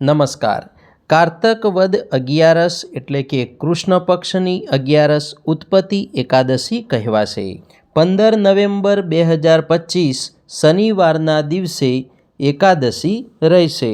નમસ્કાર. કારતક વદ અગિયારસ એટલે કે કૃષ્ણ પક્ષની અગિયારસ ઉત્પત્તિ એકાદશી કહેવાશે. પંદર નવેમ્બર બે હજાર પચીસ, શનિવારના દિવસે એકાદશી રહેશે.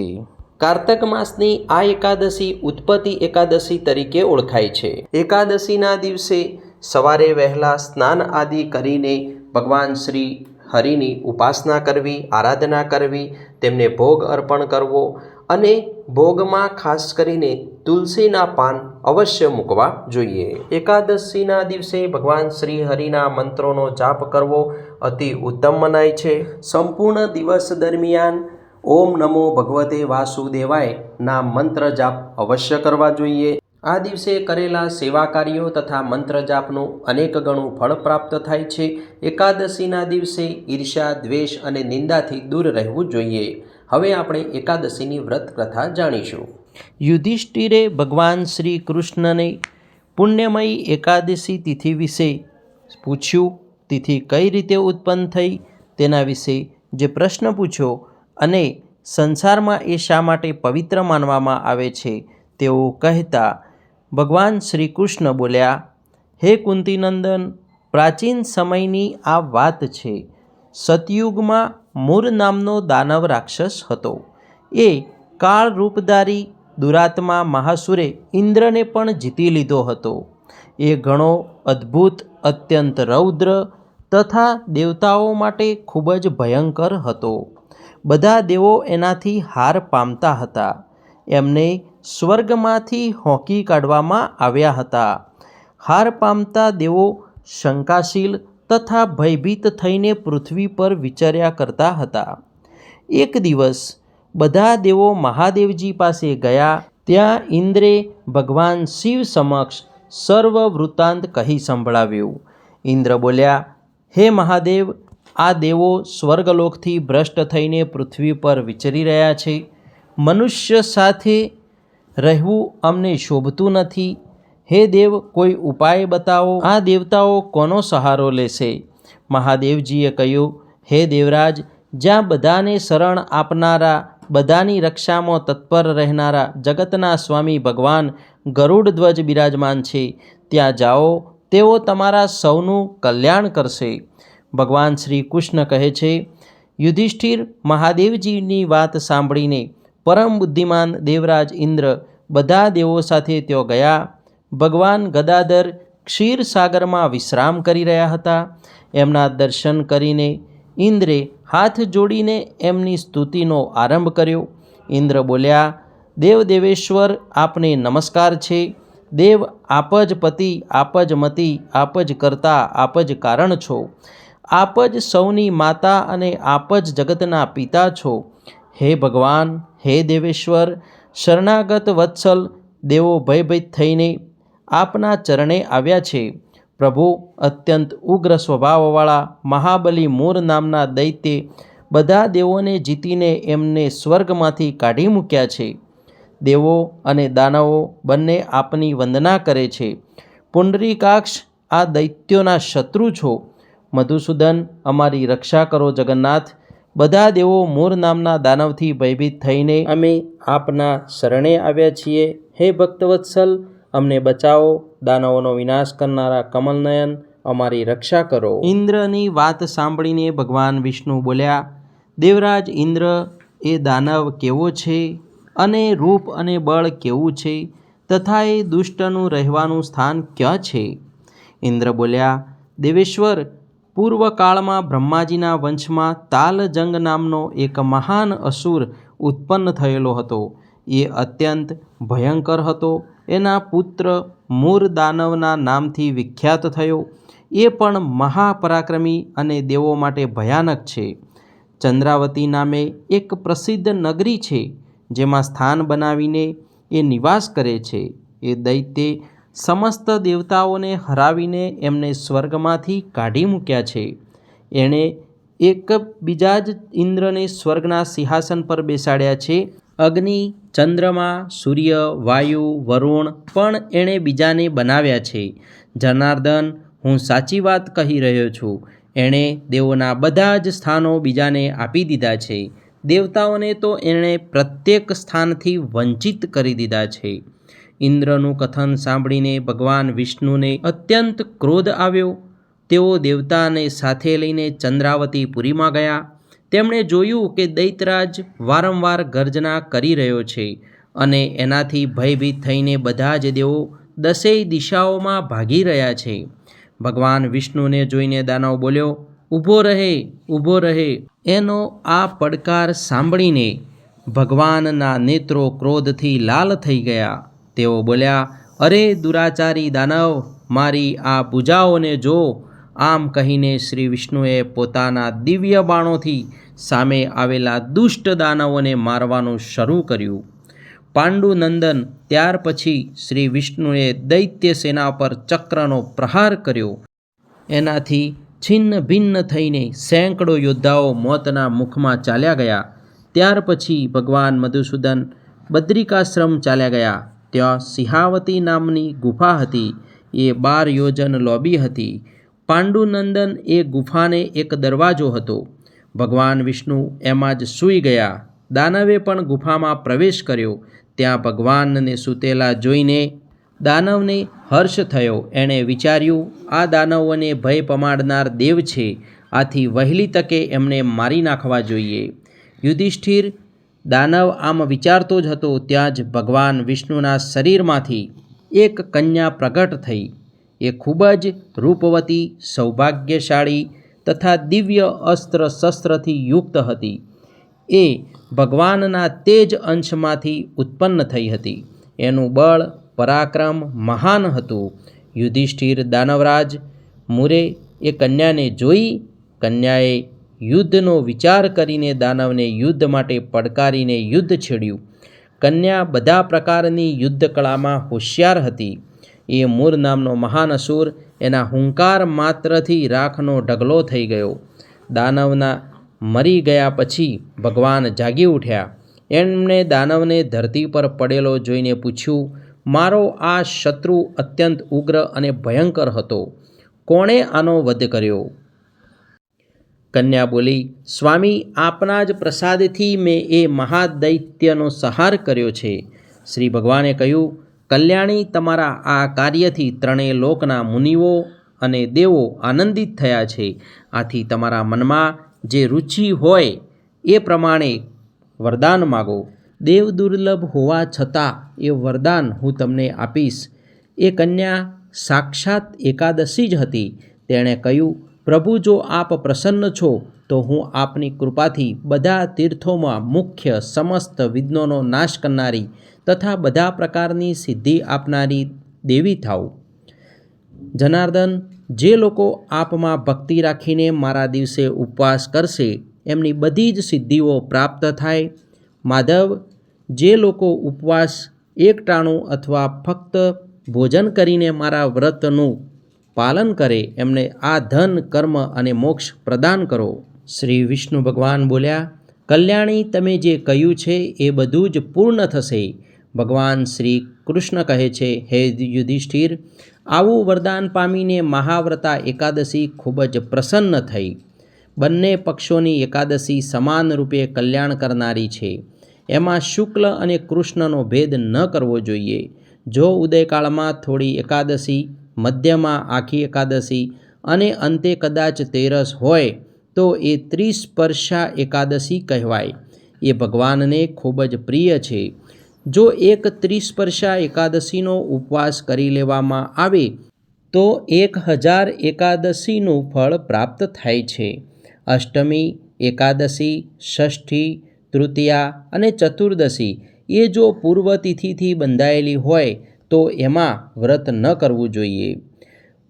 કારતક માસની આ એકાદશી ઉત્પત્તિ એકાદશી તરીકે ઓળખાય છે. એકાદશીના દિવસે સવારે વહેલા સ્નાન આદિ કરીને ભગવાન શ્રી હરિની ઉપાસના કરવી, આરાધના કરવી, તેમને ભોગ અર્પણ કરવો અને ભોગમાં ખાસ કરીને તુલસીના પાન અવશ્ય મૂકવા જોઈએ. એકાદશીના દિવસે ભગવાન શ્રી હરિના મંત્રોનો જાપ કરવો અતિ ઉત્તમ મનાય છે. સંપૂર્ણ દિવસ દરમિયાન ઓમ નમો ભગવતે વાસુદેવાય ના મંત્ર જાપ અવશ્ય કરવા જોઈએ. આ દિવસે કરેલા સેવા કાર્યો તથા મંત્ર જાપનું અનેક ગણું ફળ પ્રાપ્ત થાય છે. એકાદશીના દિવસે ઈર્ષ્યા, દ્વેષ અને નિંદાથી દૂર રહેવું જોઈએ. હવે આપણે એકાદશીની વ્રત કથા જાણીશું. યુધિષ્ઠિરે ભગવાન શ્રી કૃષ્ણને પુણ્યમયી એકાદશી તિથિ વિશે પૂછ્યું. તિથિ કઈ રીતે ઉત્પન્ન થઈ તેના વિશે જે પ્રશ્ન પૂછ્યો અને સંસારમાં એ શા માટે પવિત્ર માનવામાં આવે છે તેઓ કહેતા ભગવાન શ્રી કૃષ્ણ બોલ્યા, હે કુંતીનંદન, પ્રાચીન સમયની આ વાત છે. સતયુગમાં મૂર નામનો દાનવ રાક્ષસ હતો. એ કાળ રૂપધારી દુરાત્મા મહાસુરે ઇન્દ્રને પણ જીતી લીધો હતો. એ ઘણો અદ્ભુત, અત્યંત રૌદ્ર તથા દેવતાઓ માટે ખૂબ જ ભયંકર હતો. બધા દેવો એનાથી હાર પામતા હતા. એમને સ્વર્ગમાંથી હોંકી કાઢવામાં આવ્યા હતા. હાર પામતા દેવો શંકાશીલ તથા ભયભીત થઈને પૃથ્વી પર વિચર્યા કરતા હતા. એક દિવસ બધા દેવો મહાદેવજી પાસે ગયા, ત્યાં ઇન્દ્રે ભગવાન શિવ સમક્ષ સર્વ વૃત્તાંત કહી સંભળાવ્યું. ઇન્દ્ર બોલ્યા, હે મહાદેવ, આ દેવો સ્વર્ગલોકથી ભ્રષ્ટ થઈને પૃથ્વી પર વિચરી રહ્યા છે. મનુષ્ય સાથે રહેવું અમને શોભતું નથી. હે દેવ, કોઈ ઉપાય બતાવો? આ દેવતાઓ કોનો સહારો લેશે? મહાદેવજીએ કહ્યું, હે દેવરાજ, જ્યાં બધાને શરણ આપનારા, બધાની રક્ષામાં તત્પર રહેનારા જગતના સ્વામી ભગવાન ગરુડ ધ્વજ બિરાજમાન છે, ત્યાં જાઓ, તેઓ તમારા સૌનું કલ્યાણ કરશે. ભગવાન શ્રી કૃષ્ણ કહે છે, યુધિષ્ઠિર, મહાદેવજીની વાત સાંભળીને પરમ બુદ્ધિમાન દેવરાજ ઇન્દ્ર બધા દેવો સાથે તેઓ ગયા. ભગવાન ગદાધર ક્ષીરસાગરમાં વિશ્રામ કરી રહ્યા હતા. એમના દર્શન કરીને ઇન્દ્રે હાથ જોડીને એમની સ્તુતિનો આરંભ કર્યો. ઇન્દ્ર બોલ્યા, દેવ દેવેશ્વર, આપને નમસ્કાર છે. દેવ આપ જ પતિ, આપ જ મતિ, આપ જ કરતા, આપ જ કારણ છો. આપ જ સૌની માતા અને આપ જ જગતના પિતા છો. હે ભગવાન, હે દેવેશ્વર, શરણાગત વત્સલ, દેવો ભયભીત થઈને આપના ચરણે આવ્યા છે. પ્રભુ, અત્યંત ઉગ્ર સ્વભાવવાળા મહાબલી મૂર નામના દૈત્ય બધા દેવોને જીતીને એમને સ્વર્ગમાંથી કાઢી મૂક્યા છે. દેવો અને દાનવો બંને આપની વંદના કરે છે. પુંડરીકાક્ષ, આ દૈત્યોના શત્રુ છો. મધુસૂદન, અમારી રક્ષા કરો જગન્નાથ. બધા દેવો મૂર નામના દાનવથી ભયભીત થઈને અમે આપના શરણે આવ્યા છીએ. હે ભક્તવત્સલ અમને બચાવો, દાનવોનો વિનાશ કરનારા કમલનયન, અમારી રક્ષા કરો. ઇન્દ્રની વાત સાંભળીને ભગવાન વિષ્ણુ બોલ્યા, દેવરાજ ઇન્દ્ર, એ દાનવ કેવો છે? અને રૂપ અને બળ કેવું છે? તથા એ દુષ્ટનું રહેવાનું સ્થાન ક્યાં છે? ઇન્દ્ર બોલ્યા, દેવેશ્વર, પૂર્વકાળમાં બ્રહ્માજીના વંશમાં તાલજંગ નામનો એક મહાન અસુર ઉત્પન્ન થયેલો હતો. એ અત્યંત ભયંકર હતો. એના પુત્ર મૂર દાનવના નામથી વિખ્યાત થયો. એ પણ મહાપરાક્રમી અને દેવો માટે ભયાનક છે. ચંદ્રાવતી નામે એક પ્રસિદ્ધ નગરી છે, જેમાં સ્થાન બનાવીને એ નિવાસ કરે છે. એ દૈત્ય સમસ્ત દેવતાઓને હરાવીને એમને સ્વર્ગમાંથી કાઢી મૂક્યા છે. એણે એક બીજા જ ઇન્દ્રને સ્વર્ગના સિંહાસન પર બેસાડ્યા છે. અગ્નિ ચંદ્રમા, સૂર્ય, વાયુ, વરુણ પણ એણે બીજાને બનાવ્યા છે. જનાર્દન, હું સાચી વાત કહી રહ્યો છું. એણે દેવોના બધા જ સ્થાનો બીજાને આપી દીધા છે. દેવતાઓને તો એણે પ્રત્યેક સ્થાનથી વંચિત કરી દીધા છે. ઇન્દ્રનું કથન સાંભળીને ભગવાન વિષ્ણુને અત્યંત ક્રોધ આવ્યો. તેઓ દેવતાને સાથે લઈને ચંદ્રાવતીપુરીમાં ગયા. તેમણે જોયું કે દૈતરાજ વારંવાર ગર્જના કરી રહ્યો છે અને એનાથી ભયભીત થઈને બધા જ દેવો દસેય દિશાઓમાં ભાગી રહ્યા છે. ભગવાન વિષ્ણુને જોઈને દાનવ બોલ્યો ઊભો રહે ઊભો રહે. એનો આ પડકાર સાંભળીને ભગવાનના નેત્રો ક્રોધથી લાલ થઈ ગયા. તેઓ બોલ્યા, અરે દુરાચારી દાનવ, મારી આ પૂજાઓને જો આમ કહીને શ્રી વિષ્ણુએ પોતાના દિવ્ય બાણોથી સામે આવેલા દુષ્ટ દાનવોને મારવાનું શરૂ કર્યું. પાંડુનંદન ત્યાર પછી શ્રી વિષ્ણુએ દૈત્ય સેના પર ચક્રનો પ્રહાર કર્યો. એનાથી છિન્ન ભિન્ન થઈને સેંકડો યોદ્ધાઓ મોતના મુખમાં ચાલ્યા ગયા. ત્યાર પછી ભગવાન મધુસૂદન બદ્રિકાશ્રમ ચાલ્યા ગયા. ત્યાં સિંહાવતી નામની ગુફા હતી. એ બાર યોજન લોબી હતી. પાંડુનંદન એ ગુફાને એક દરવાજો હતો. ભગવાન વિષ્ણુ એમાં જ સૂઈ ગયા. દાનવે પણ ગુફામાં પ્રવેશ કર્યો. ત્યાં ભગવાનને સૂતેલા જોઈને દાનવને હર્ષ થયો. એણે વિચાર્યું, આ દાનવોને ભય પમાડનાર દેવ છે. આથી વહેલી તકે એમને મારી નાખવા જોઈએ. યુધિષ્ઠિર દાનવ આમ વિચારતો જ હતો. ત્યાં જ ભગવાન વિષ્ણુના શરીરમાંથી એક કન્યા પ્રગટ થઈ. એ ખૂબ જ રૂપવતી, સૌભાગ્યશાળી તથા દિવ્ય અસ્ત્ર શસ્ત્રથી યુક્ત હતી. એ ભગવાનના તેજ અંશમાંથી ઉત્પન્ન થઈ હતી. એનું બળ, પરાક્રમ મહાન હતું. યુધિષ્ઠિર દાનવરાજ મુરે એ કન્યાને જોઈ, કન્યાએ યુદ્ધનો વિચાર કરીને દાનવને યુદ્ધ માટે પડકારીને યુદ્ધ છેડ્યું. કન્યા બધા પ્રકારની યુદ્ધ કળામાં હોશિયાર હતી. એ મૂર નામનો મહાન અસુર એના હુંકાર માત્રથી રાખનો ઢગલો થઈ ગયો. દાનવના મરી ગયા પછી ભગવાન જાગી ઉઠ્યા. એમણે દાનવને ધરતી પર પડેલો જોઈને પૂછ્યું, મારો આ શત્રુ અત્યંત ઉગ્ર અને ભયંકર હતો. કોણે આનો વધ કર્યો? કન્યા બોલી, સ્વામી, આપના જ પ્રસાદથી મેં એ મહાદૈત્યનો સહાર કર્યો છે. શ્રી ભગવાને કહ્યું કલ્યાણી તમારા આ કાર્યથી ત્રણેય લોકના મુનિઓ અને દેવો આનંદિત થયા છે. આથી તમારા મનમાં જે રુચિ હોય એ પ્રમાણે વરદાન માગો. દેવ દુર્લભ હોવા છતાં એ વરદાન હું તમને આપીશ. એ કન્યા સાક્ષાત એકાદશી જ હતી. તેણે કહ્યું, પ્રભુ, જો આપ પ્રસન્ન છો, તો હું આપની કૃપાથી બધા તીર્થોમાં મુખ્ય સમસ્ત વિઘ્નોનો નાશ કરનારી તથા બધા પ્રકારની સિદ્ધિ આપનારી દેવી થાઓ જનાર્દન, જે લોકો આપમાં ભક્તિ રાખીને મારા દિવસે ઉપવાસ કરશે, એમની બધી જ સિદ્ધિઓ પ્રાપ્ત થાય. માધવ, જે લોકો ઉપવાસ એકટાણું અથવા ફક્ત ભોજન કરીને મારા વ્રતનું પાલન કરે, એમને આ ધન, કર્મ અને મોક્ષ પ્રદાન કરો. શ્રી વિષ્ણુ ભગવાન બોલ્યા, કલ્યાણી, તમે જે કહ્યું છે એ બધું જ પૂર્ણ થશે. ભગવાન શ્રી કૃષ્ણ કહે છે, હે યુધિષ્ઠિર, આવું વરદાન પામીને મહાવ્રતા એકાદશી ખૂબ જ પ્રસન્ન થઈ. બંને પક્ષોની એકાદશી સમાન રૂપે કલ્યાણ કરનારી છે. એમાં શુક્લ અને કૃષ્ણનો ભેદ ન કરવો જોઈએ. જો ઉદયકાળમાં થોડી એકાદશી, મધ્યમાં આખી એકાદશી અને અંતે કદાચ તેરસ હોય, તો એ ત્રિસ્પર્શા એકાદશી કહેવાય. એ ભગવાનને ખૂબ જ પ્રિય છે. જો એક ત્રિસ્પર્શા એકાદશીનો ઉપવાસ કરી લેવામાં આવે, તો એક હજાર એકાદશીનું ફળ પ્રાપ્ત થાય છે. અષ્ટમી, એકાદશી, ષષ્ઠી, તૃતીયા અને ચતુર્દશી એ જો પૂર્વ તિથિથી બંધાયેલી હોય, તો એમાં વ્રત ન કરવું જોઈએ.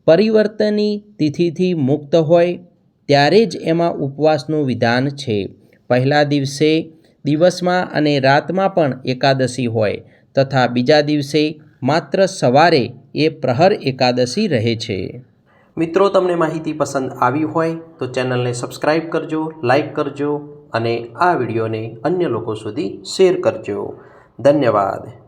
પરિવર્તની તિથિથી મુક્ત હોય, ત્યારે જ એમાં ઉપવાસનું વિધાન છે. પહેલા દિવસે દિવસમાં અને રાતમાં પણ એકાદશી હોય તથા બીજા દિવસે માત્ર સવારે એ પ્રહર એકાદશી રહે છે. મિત્રો, તમને માહિતી પસંદ આવી હોય તો ચેનલને સબસ્ક્રાઈબ કરજો લાઈક કરજો અને આ વિડીયોને અન્ય લોકો સુધી શેર કરજો. ધન્યવાદ.